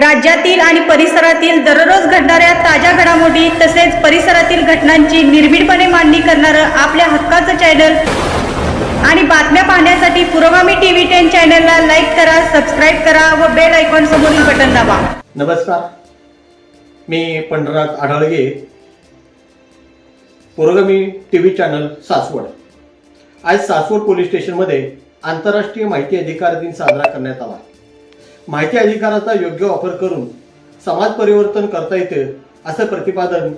राज्यातील आणि परिसरातील दररोज घडणाऱ्या ताज्या घडामोडी तसेच परिसरातील घटनांची निर्भीडपणे मांडणी करणारं आपल्या हक्काचं चॅनल आणि बातम्या पाहण्यासाठी पुरोगामी टीव्ही टेन चॅनलला लाईक करा सबस्क्राईब करा व बेल आयकॉन समोरील बटन दाबा. नमस्कार. मी पंढरनाथ आढळगे पुरोगामी टी व्ही चॅनल सासवड. आज सासवड पोलीस स्टेशनमध्ये आंतरराष्ट्रीय माहिती अधिकार दिन साजरा करण्यात आला. माहिती अधिकाराचा योग्य वापर करून समाज परिवर्तन करता येते असं प्रतिपादन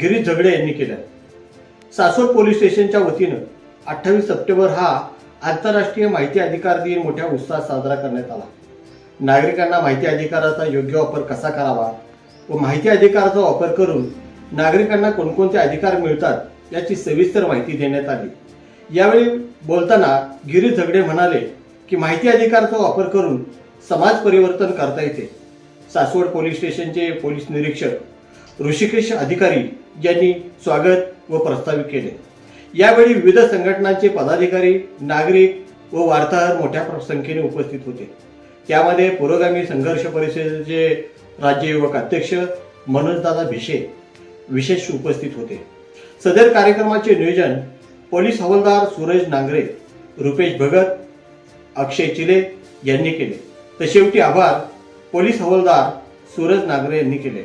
गिरीश झगडे यांनी केलं सासवड पोलीस स्टेशनच्या वतीनं अठ्ठावीस सप्टेंबर हा आंतरराष्ट्रीय माहिती अधिकार दिन मोठ्या उत्साहात साजरा करण्यात आला. नागरिकांना माहिती अधिकाराचा योग्य वापर कसा करावा व माहिती अधिकाराचा वापर करून नागरिकांना कोणकोणते अधिकार मिळतात याची सविस्तर माहिती देण्यात आली. यावेळी बोलताना गिरीश झगडे म्हणाले की माहिती अधिकाराचा वापर करून समाज परिवर्तन करता येते. सासवड पोलीस स्टेशनचे पोलीस निरीक्षक ऋषिकेश अधिकारी यांनी स्वागत व प्रस्तावित केले. यावेळी विविध संघटनांचे पदाधिकारी नागरिक व वार्ताहर मोठ्या संख्येने उपस्थित होते. त्यामध्ये पुरोगामी संघर्ष परिषदेचे राज्य युवक अध्यक्ष मनोजदादा भिशे विशेष उपस्थित होते. सदर कार्यक्रमाचे नियोजन पोलीस हवालदार सूरज नांगरे रुपेश भगत अक्षय चिले यांनी केले. तर शेवटी आभार. पोलीस हवालदार सूरज नागरे यांनी केले.